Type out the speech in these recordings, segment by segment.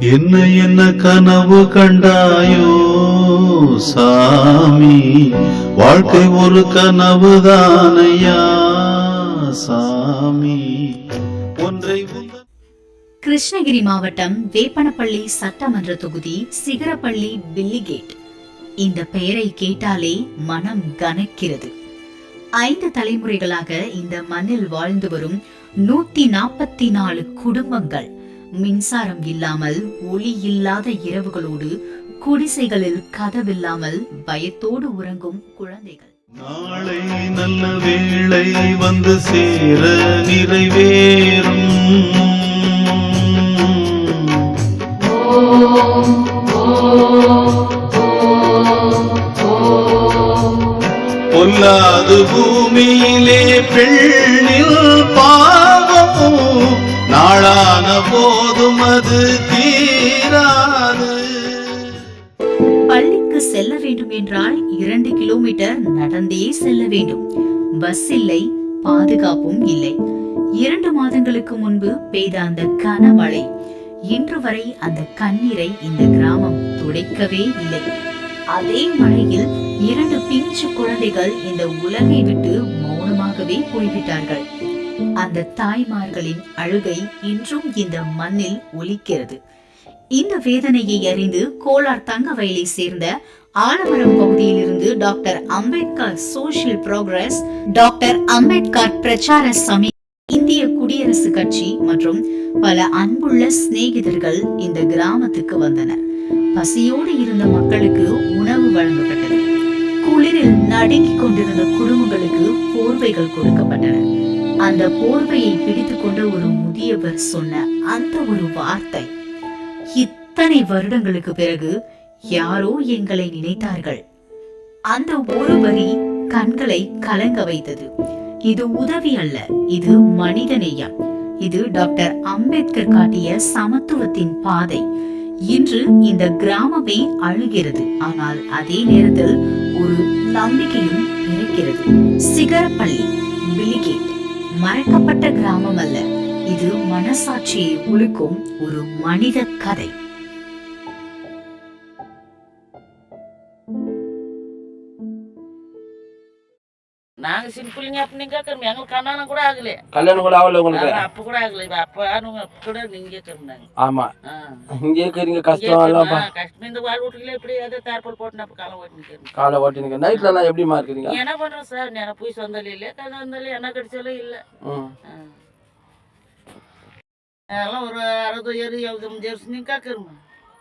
என்ன என்ன கனவு கண்டாயோ சாமி? வாழ்க்கை ஒரு கனவு தானையா சாமி? ஒன்றை கிருஷ்ணகிரி மாவட்டம் வேப்பனப்பள்ளி சட்டமன்ற தொகுதி சிகரப்பள்ளி பில்லிகேட் இந்த பெயரை கேட்டாலே மனம் கனக்கிறது. ஐந்து தலைமுறைகளாக இந்த மண்ணில் வாழ்ந்து வரும் நூத்தி நாற்பத்தி நாலு குடும்பங்கள். மின்சாரம் இல்லாமல் ஒளி இல்லாத இரவுகளோடு குடிசைகளில் கதவில்லாமல் பயத்தோடு உறங்கும் குழந்தைகள். நாளை நல்ல வேளை வந்து சேர நிறைவேறும். பொல்லாது பூமியிலே பெண் போதும் அது தீராது. பள்ளிக்கு செல்ல வேண்டும் என்றால் இரண்டு கிலோமீட்டர் நடந்தே செல்ல வேண்டும். பஸ் இல்லை பாதுகாப்பும் இல்லை. இரண்டு மாதங்களுக்கு முன்பு பெய்த அந்த கனமழை இன்று வரை அந்த கண்ணீரை இந்த கிராமம் துடைக்கவே இல்லை. அதே மழையில் இரண்டு பிஞ்சு குழந்தைகள் இந்த உலகை விட்டு மௌனமாகவே போய்விட்டார்கள். அந்த தாய்மார்களின் அழுகை இன்றும் இந்த மண்ணில் ஒலிக்கிறது. இந்த வேதனையை அறிந்து கோலார் தங்கவயலை சேர்ந்த ஆலமரம் பகுதியிலிருந்து doctor Ambedkar social progress doctor Ambedkar பிரச்சார சமி இந்திய குடியரசு கட்சி மற்றும் பல அன்புள்ள சிநேகிதர்கள் இந்த கிராமத்துக்கு வந்தனர். பசியோடு இருந்த மக்களுக்கு உணவு வழங்கப்பட்டது. குளிரில் நடுங்கிக் கொண்டிருந்த குடும்பங்களுக்கு போர்வைகள் கொடுக்கப்பட்டன. அந்த போர்வையை பிடித்துக்கொண்ட ஒரு முதியவர் சொன்ன அந்த ஒரு வார்த்தை இத்தனை வருடங்களுக்கு பிறகு யாரோ எங்களை நினைத்தார்கள். அந்த ஒரு வரி கண்களை கலங்க வைத்தது. இது உதவி அல்ல இது மனிதநேயம் இது டாக்டர் அம்பேத்கர் காட்டிய சமத்துவத்தின் பாதை. இன்று இந்த கிராமமே அழுகிறது ஆனால் அதே நேரத்தில் ஒரு நம்பிக்கையும் பிறக்கிறது. சிகரப்பள்ளி பிலிகேட் மறைக்கப்பட்ட கிராமம் அல்ல. இது மனசாட்சியை உழுக்கும் ஒரு மனித கதை. நாங்க சிம்பிள்ங்க அப்படின்னு கேட்கறோம் எங்களுக்கு கல்யாணம் கூட ஆகல. கல்யாணம் கூட ஆகல உங்களுக்கு? அப்ப கூட ஆகல. இப்ப அப்ப ஆனவங்க அப்ப கூட நீங்க கேட்கறாங்க ஆமா. இங்கே இருக்கிறீங்க கஷ்டம் எல்லாம் பா- கஷ்டம். இந்த வாழ் வீட்டுல இப்படி ஏதோ தார்பால் போட்டு அப்ப காலம் ஓட்டி நிக்கிறோம் காலை ஓட்டினீங்க நைட்ல எல்லாம் எப்படிமா இருக்கிறீங்க? என்ன பண்றோம் சார் நான் போய் சொந்தாலும் இல்ல கதை வந்தாலும் என்ன கிடைச்சாலும் இல்ல. அதெல்லாம் ஒரு அறுபது ஏறு எழுபது வருஷம் நீங்க கேட்கறோம்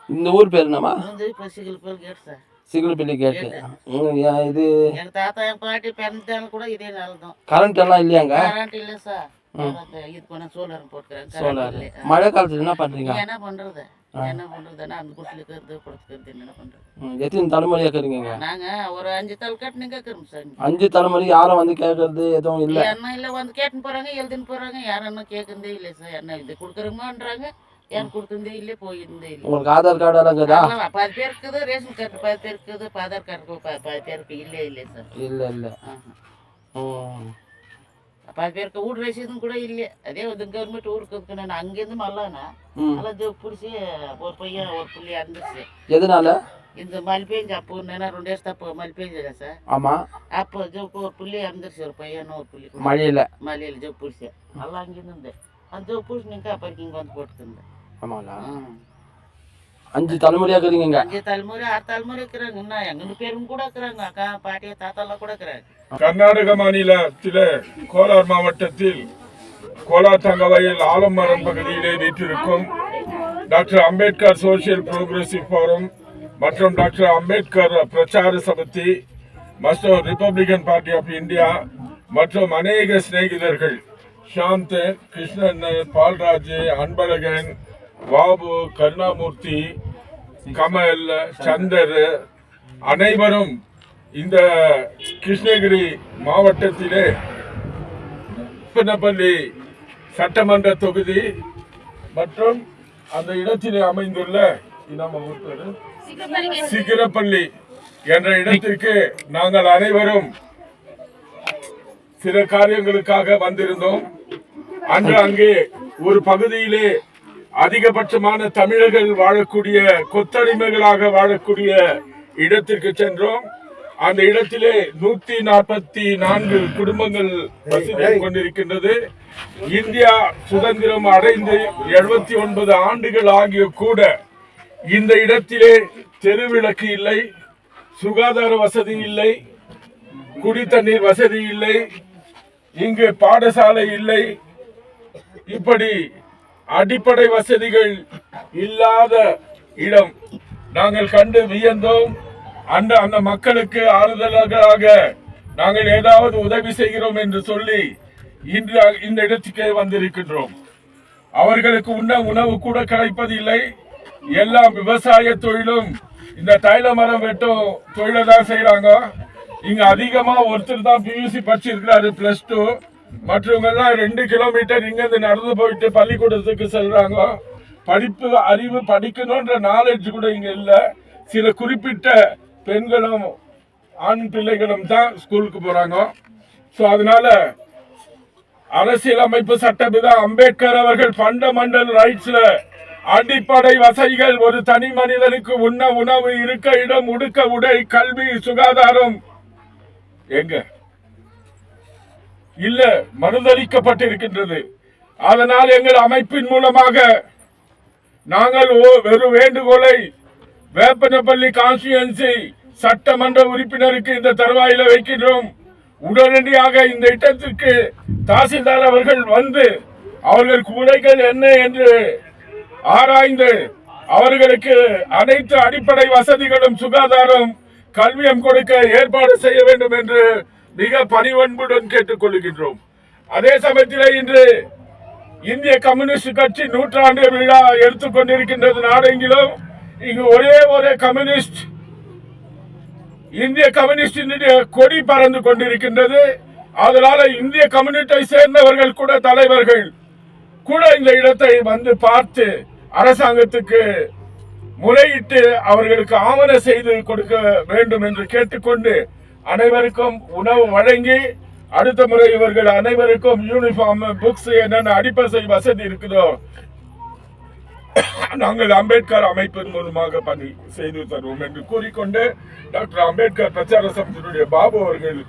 இந்த ஊர் பேர் என்னம்மா? சிகில் பேர் கேட்டு சார் கேட்டு. கரண்ட் எல்லாம் இல்லையாங்க? கரண்ட் இல்ல சார். இது பண்ண சோலார் மழை காலத்துல என்ன பண்றீங்க? என்ன பண்றது? என்ன பண்றதுன்னா அந்த குடிசையில இருக்கிறது கொடுத்துக்கிறது என்ன பண்றது? ம், எத்தனை தலைமுறையா இருக்கிறீங்க? நாங்க ஒரு அஞ்சு கட்டு தலைமுறை யாரும் வந்து கேட்கறது எதுவும் இல்ல? என்ன இல்ல வந்து கேட்டுன்னு போறாங்க எழுதின்னு போறாங்க யாரும் என்ன கேட்கறதே இல்லை சார். என்ன இது கொடுக்குறோமான்றாங்க. யாரும் கொடுக்குறதே இல்லை போயிருந்தே இல்லை உங்களுக்கு ஆதார் கார்டு எல்லாம் இருக்குதா அதெல்லாம் பாதி பேர் இருக்குது ரேஷன் கார்டு பாதி பேர் இருக்குது ஆதார் கார்டு பா- பாதி பேருக்கு இல்லே இல்லை சார் இல்ல இல்ல ஆஹா. ம். பாதி பேருக்கு வீடு ரசீதும் கூட இல்லை அதே வந்து கவர்மெண்ட் ஊருக்கு இருக்கு நான் அங்கேருந்து மல்லானா. எல்லாம் பிடிச்சி ஒரு பையன் ஒரு புள்ளி இருந்துச்சு எதனால இந்த மழை பெஞ்சு அப்போ நேரம் ரெண்டு வருஷம் அப்போ மழை பெஞ்சதா சார் ஆமா அப்போ ஜோப்பு ஒரு புள்ளி இறந்துருச்சு ஒரு பையனும் ஒரு புள்ளி மழையில மலையில் ஜோப்பு பிடிச்சி எல்லாம் அங்கேருந்து இருந்தேன் அந்த ஜோப்பு பிடிச்சி நீங்கள் அப்போ இங்கே வந்து போட்டுருந்தேன் ஆமாங்களா அஞ்சு தலைமுறையா இருக்கிறீங்க இங்க அஞ்சு தலைமுறை ஆறு தலைமுறை இருக்கிறாங்க. இன்னும் எங்க பேரும் கூட இருக்கிறாங்க. அக்கா பாட்டி தாத்தாலாம் கூட இருக்கிறாங்க. கர்நாடக மாநிலத்திலே கோலார் மாவட்டத்தில் கோலார் தங்கவயல் ஆலமரம் பகுதியிலே வீற்றிருக்கும் doctor Ambedkar social progressive forum மற்றும் டாக்டர் அம்பேத்கர் பிரச்சார சமிதி மற்றும் ரிப்பப்ளிகன் பார்ட்டி ஆஃப் இந்தியா மற்றும் அநேக சிநேகிதர்கள் சாந்த் கிருஷ்ணன் பால்ராஜ் அன்பழகன் பாபு கருணாமூர்த்தி கமல் சந்தர் அனைவரும் இந்த கிருஷ்ணகிரி மாவட்டத்திலே பின்னப்பள்ளி சட்டமன்ற தொகுதி மற்றும் அந்த இடத்திலே அமைந்துள்ள நம்ம சிகரப்பள்ளி என்ற இடத்திற்கு நாங்கள் அனைவரும் சில காரியங்களுக்காக வந்திருந்தோம். அன்று அங்கே ஒரு பகுதியிலே அதிகபட்சமான தமிழர்கள் வாழக்கூடிய கொத்தடிமைகளாக வாழக்கூடிய இடத்திற்கு சென்றோம். அந்த இடத்திலே நூத்தி நாற்பத்தி நான்கு குடும்பங்கள் வசித்து கொண்டிருக்கின்றது. இந்தியா சுதந்திரம் அடைந்து எழுபத்தி ஒன்பது ஆண்டுகள் ஆகிய கூட இந்த இடத்திலே தெருவிளக்கு இல்லை சுகாதார வசதி இல்லை குடி தண்ணீர் வசதி இல்லை இங்கு பாடசாலை இல்லை. இப்படி அடிப்படை வசதிகள் இல்லாத இடம். நாங்கள் கண்டு வியந்தோம். அந்த அந்த மக்களுக்கு ஆறுதலாக நாங்கள் ஏதாவது உதவி செய்கிறோம் என்று சொல்லி இன்று இந்த இடத்துக்கே வந்திருக்கின்றோம். அவர்களுக்கு உண்ண உணவு கூட கிடைப்பதில்லை. எல்லாம் விவசாய தொழிலும். இந்த தைல மரம் வெட்டும் தொழிலை தான் செய்யறாங்க இங்க அதிகமா ஒருத்தர் தான் பியூசி படிச்சிருக்கிறாரு பிளஸ் டூ மற்றவங்க எல்லாம் ரெண்டு கிலோமீட்டர் இங்கேருந்து நடந்து போயிட்டு பள்ளிக்கூடத்துக்கு செல்றாங்க. படிப்பு அறிவு படிக்கணும்ன்ற நாலேஜ் கூட இங்க இல்லை. சில குறிப்பிட்ட பெண்களும் ஆண் பிள்ளைகளும் தான் ஸ்கூலுக்கு போறாங்க. ஸோ அதனால அரசியலமைப்பு சட்டம்தான். அம்பேத்கர் அவர்கள் ஃபண்டமெண்டல் ரைட்ஸ்ல அடிப்படை வசதிகள் ஒரு தனி மனிதனுக்கு உண்ண உணவு இருக்க இடம் உடுக்க உடை கல்வி சுகாதாரம். எங்க? இல்ல மறுதளிக்கப்பட்டிருக்கின்றது. அதனால் எங்கள் அமைப்பின் மூலமாக நாங்கள் வெறும் வேண்டுகோளை வேப்பனப்பள்ளி கான்ஸ்டியூன்சி சட்டமன்ற உறுப்பினருக்கு இந்த தருவாயில வைக்கின்றோம். உடனடியாக இந்த இடத்திற்கு தாசில்தார் அவர்கள் வந்து அவர்கள் குறைகள் என்ன என்று ஆராய்ந்து அவர்களுக்கு அனைத்து அடிப்படை வசதிகளும் சுகாதாரம் கல்வியம் கொடுக்க ஏற்பாடு செய்ய வேண்டும் என்று மிக பணிவன்புடன் கேட்டுக்கொள்கின்றோம். அதே சமயத்தில் இன்று இந்திய கம்யூனிஸ்ட் கட்சி நூற்றாண்டு விழா எடுத்துக்கொண்டிருக்கின்றது நாடெங்கிலும். இங்கு ஒரே ஒரு கம்யூனிஸ்ட் இந்திய கம்யூனிஸ்டினுடைய கொடி பறந்து கொண்டிருக்கின்றது. அதனால இந்திய கம்யூனிட்டை சேர்ந்தவர்கள் கூட தலைவர்கள் கூட இந்த இடத்தை வந்து பார்த்து அரசாங்கத்துக்கு முறையிட்டு அவர்களுக்கு ஆவண செய்து கொடுக்க வேண்டும் என்று கேட்டுக்கொண்டு அனைவருக்கும் உணவு வழங்கி அடுத்த முறை இவர்கள் அனைவருக்கும் யூனிஃபார்ம் புக்ஸ் என்னென்ன அடிப்படை வசதி இருக்குதோ நாங்கள் அம்பேத்கர் அமைப்பின் மூலமாக பணி செய்து தருவோம் என்று கூறிக்கொண்டு டாக்டர் அம்பேத்கர் பிரச்சார சமிதியினுடைய பாபு அவர்கள்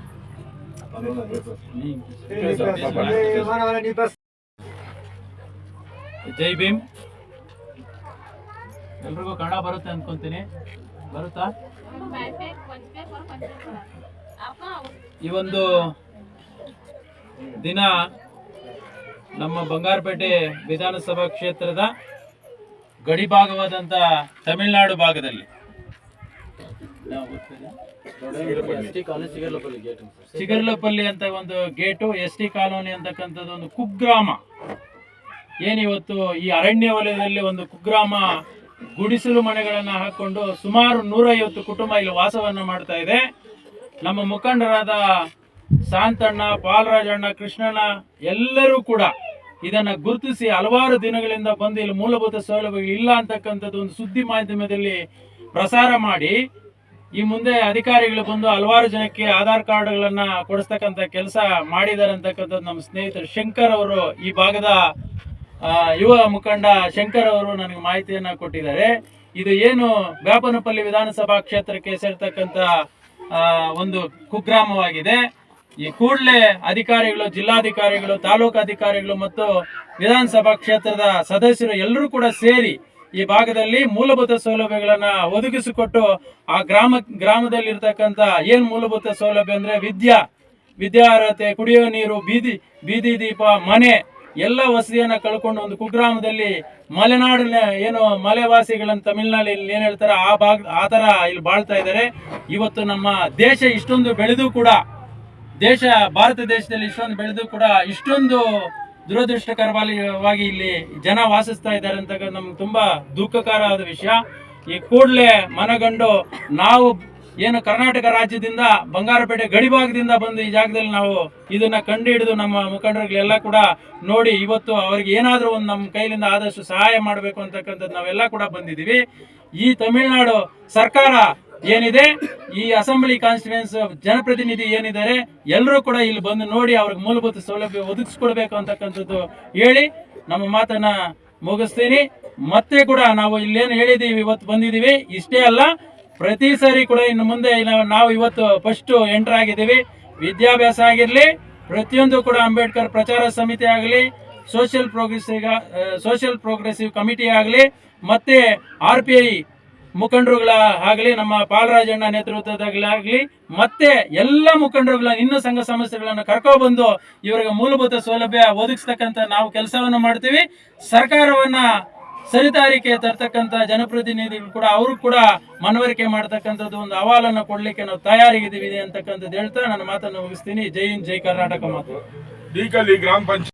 ಜೈ ಭೀಮ್ ಎಲ್ರಿಗೂ ಕನ್ನಡ ಬರುತ್ತೆ ಅನ್ಕೊಂತೀನಿ ಬರುತ್ತಾ ಈ ಒಂದು ದಿನ ನಮ್ಮ ಬಂಗಾರಪೇಟೆ ವಿಧಾನಸಭಾ ಕ್ಷೇತ್ರದ ಗಡಿ ಭಾಗವಾದಂತ ತಮಿಳುನಾಡು ಭಾಗದಲ್ಲಿ? ಚಿಗರ್ಲಪಲ್ಲಿ ಅಂತ ಒಂದು ಗೇಟು, ಎಸ್ ಟಿ ಕಾಲೋನಿ ಅಂತಕ್ಕಂಥದ್ದು ಒಂದು ಕುಗ್ರಾಮ ಏನಿವತ್ತು ಈ ಅರಣ್ಯ ವಲಯದಲ್ಲಿ ಒಂದು ಕುಗ್ರಾಮ ಗುಡಿಸಲು ಮನೆಗಳನ್ನು ಹಾಕೊಂಡು ಸುಮಾರು ನೂರೈವತ್ತು ಕುಟುಂಬ ಇಲ್ಲಿ ವಾಸವನ್ನ ಮಾಡ್ತಾ ಇದೆ ನಮ್ಮ ಮುಖಂಡರಾದ ಶಾಂತಣ್ಣ, ಪಾಲರಾಜಣ್ಣ, ಕೃಷ್ಣಣ್ಣ ಎಲ್ಲರೂ ಕೂಡ ಇದನ್ನ ಗುರುತಿಸಿ ಹಲವಾರು ದಿನಗಳಿಂದ ಬಂದು ಇಲ್ಲಿ ಮೂಲಭೂತ ಸೌಲಭ್ಯಗಳು ಇಲ್ಲ ಅಂತಕ್ಕಂಥದ್ದು ಒಂದು ಸುದ್ದಿ ಮಾಧ್ಯಮದಲ್ಲಿ ಪ್ರಸಾರ ಮಾಡಿ ಈ ಮುಂದೆ ಅಧಿಕಾರಿಗಳು ಬಂದು ಹಲವಾರು ಜನಕ್ಕೆ ಆಧಾರ್ ಕಾರ್ಡ್ಗಳನ್ನು ಕೊಡಿಸ್ತಕ್ಕಂಥ ಕೆಲಸ ಮಾಡಿದ್ದಾರೆ ಅಂತಕ್ಕಂಥದ್ದು ನಮ್ಮ ಸ್ನೇಹಿತರು ಶಂಕರ್ ಅವರು ಈ ಭಾಗದ ಯುವ ಮುಖಂಡ ಶಂಕರ್ ಅವರು ನನಗೆ ಮಾಹಿತಿಯನ್ನ ಕೊಟ್ಟಿದ್ದಾರೆ. ಇದು ಏನು ವ್ಯಾಪನಪಲ್ಲಿ ವಿಧಾನಸಭಾ ಕ್ಷೇತ್ರಕ್ಕೆ ಸೇರ್ತಕ್ಕಂಥ ಒಂದು ಕುಗ್ರಾಮವಾಗಿದೆ. ಈ ಕೂಡಲೇ ಅಧಿಕಾರಿಗಳು, ಜಿಲ್ಲಾಧಿಕಾರಿಗಳು ತಾಲೂಕು ಅಧಿಕಾರಿಗಳು ಮತ್ತು ವಿಧಾನಸಭಾ ಕ್ಷೇತ್ರದ ಸದಸ್ಯರು ಎಲ್ಲರೂ ಕೂಡ ಸೇರಿ ಈ ಭಾಗದಲ್ಲಿ ಮೂಲಭೂತ ಸೌಲಭ್ಯಗಳನ್ನ ಒದಗಿಸಿಕೊಟ್ಟು ಆ ಗ್ರಾಮ ಗ್ರಾಮದಲ್ಲಿ ಇರ್ತಕ್ಕಂಥ ಏನ್ ಮೂಲಭೂತ ಸೌಲಭ್ಯ ಅಂದ್ರೆ ವಿದ್ಯಾ, ವಿದ್ಯಾರ್ಹತೆ ಕುಡಿಯುವ ನೀರು, ಬೀದಿ ಬೀದಿ ದೀಪ, ಮನೆ ಎಲ್ಲ ವಸತಿಯನ್ನ ಕಳ್ಕೊಂಡು ಒಂದು ಕುಗ್ರಾಮದಲ್ಲಿ ಮಲೆನಾಡಿನ ಏನು ಮಲೆವಾಸಿಗಳನ್ನ ತಮಿಳ್ನಾಡಲ್ಲಿ ಏನ್ ಹೇಳ್ತಾರೆ ಆ ಭಾಗ, ಆ ತರ ಇಲ್ಲಿ ಬಾಳ್ತಾ ಇದ್ದಾರೆ. ಇವತ್ತು ನಮ್ಮ ದೇಶ ಇಷ್ಟೊಂದು ಬೆಳೆದು ಕೂಡ, ದೇಶ, ಭಾರತ ದೇಶದಲ್ಲಿ ಇಷ್ಟೊಂದು ಬೆಳೆದು ಕೂಡ ಇಷ್ಟೊಂದು ದುರದೃಷ್ಟಕರವಾಗಿ ಇಲ್ಲಿ ಜನ ವಾಸಿಸ್ತಾ ಇದ್ದಾರೆ ಅಂತ ನಮ್ಗೆ ತುಂಬಾ ದುಃಖಕರವಾದ ವಿಷಯ. ಈ ಕೂಡಲೇ ಮನಗಂಡು ನಾವು ಏನು ಕರ್ನಾಟಕ ರಾಜ್ಯದಿಂದ ಬಂಗಾರಪೇಟೆ ಗಡಿಭಾಗದಿಂದ ಬಂದು ಈ ಜಾಗದಲ್ಲಿ ನಾವು ಇದನ್ನ ಕಂಡು ಹಿಡಿದು ನಮ್ಮ ಮುಖಂಡರುಗಳೆಲ್ಲ ಕೂಡ ನೋಡಿ ಇವತ್ತು ಅವರಿಗೆ ಏನಾದರೂ ಒಂದು ನಮ್ಮ ಕೈಲಿಂದ ಆದಷ್ಟು ಸಹಾಯ ಮಾಡಬೇಕು ಅಂತಕ್ಕಂಥದ್ದು ನಾವೆಲ್ಲ ಕೂಡ ಬಂದಿದ್ದೀವಿ. ಈ ತಮಿಳುನಾಡು ಸರ್ಕಾರ ಏನಿದೆ, ಈ ಅಸೆಂಬ್ಲಿ ಕಾನ್ಸ್ಟಿಟ್ಯೂನ್ಸ್ ಜನಪ್ರತಿನಿಧಿ ಏನಿದ್ದಾರೆ, ಎಲ್ಲರೂ ಕೂಡ ಇಲ್ಲಿ ಬಂದು ನೋಡಿ ಅವ್ರಿಗೆ ಮೂಲಭೂತ ಸೌಲಭ್ಯ ಒದಗಿಸ್ಕೊಡ್ಬೇಕು ಅಂತಕ್ಕಂಥದ್ದು ಹೇಳಿ ನಮ್ಮ ಮಾತನ್ನ ಮುಗಿಸ್ತೀನಿ. ಮತ್ತೆ ಕೂಡ ನಾವು ಇಲ್ಲೇನು ಹೇಳಿದೀವಿ ಇವತ್ತು ಬಂದಿದ್ದೀವಿ. ಇಷ್ಟೇ ಅಲ್ಲ ಪ್ರತಿ ಸಾರಿ ಕೂಡ ಇನ್ನು ಮುಂದೆ ನಾವು- ಇವತ್ತು ಫಸ್ಟ್ ಎಂಟರ್ ಆಗಿದ್ದೀವಿ. ವಿದ್ಯಾಭ್ಯಾಸ ಆಗಿರಲಿ, ಪ್ರತಿಯೊಂದು ಕೂಡ ಅಂಬೇಡ್ಕರ್ ಪ್ರಚಾರ ಸಮಿತಿ ಆಗಲಿ social progressive social progressive committee ಆಗಲಿ, ಮತ್ತೆ ಆರ್ ಪಿ ಐ ಮುಖಂಡರುಗಳ ಆಗಲಿ, ನಮ್ಮ ಪಾಲರಾಜಣ್ಣ ನೇತೃತ್ವದಾಗಲಿ ಮತ್ತೆ ಎಲ್ಲ ಮುಖಂಡರುಗಳ ಇನ್ನೂ ಸಂಘ ಸಂಸ್ಥೆಗಳನ್ನು ಕರ್ಕೊಬಂದು ಇವರಿಗೆ ಮೂಲಭೂತ ಸೌಲಭ್ಯ ಒದಗಿಸ್ತಕ್ಕಂಥ ನಾವು ಕೆಲಸವನ್ನು ಮಾಡ್ತೀವಿ. ಸರ್ಕಾರವನ್ನ ಸರಿದಾರಿಕೆ ತರ್ತಕ್ಕಂಥ ಜನಪ್ರತಿನಿಧಿಗಳು ಕೂಡ, ಅವರು ಕೂಡ ಮನವರಿಕೆ ಮಾಡ್ತಕ್ಕಂಥದ್ದು ಒಂದು ಅಹವಾಲನ್ನು ಕೊಡ್ಲಿಕ್ಕೆ ನಾವು ತಯಾರಿಗಿದ್ದೀವಿ ಅಂತಕ್ಕಂಥದ್ದು ಹೇಳ್ತಾ ನನ್ನ ಮಾತನ್ನು ಮುಗಿಸ್ತೀನಿ. ಜೈ ಹಿಂದ್, ಜೈ ಕರ್ನಾಟಕ ಮಾತು. ಗ್ರಾಮ ಪಂಚಾಯತ್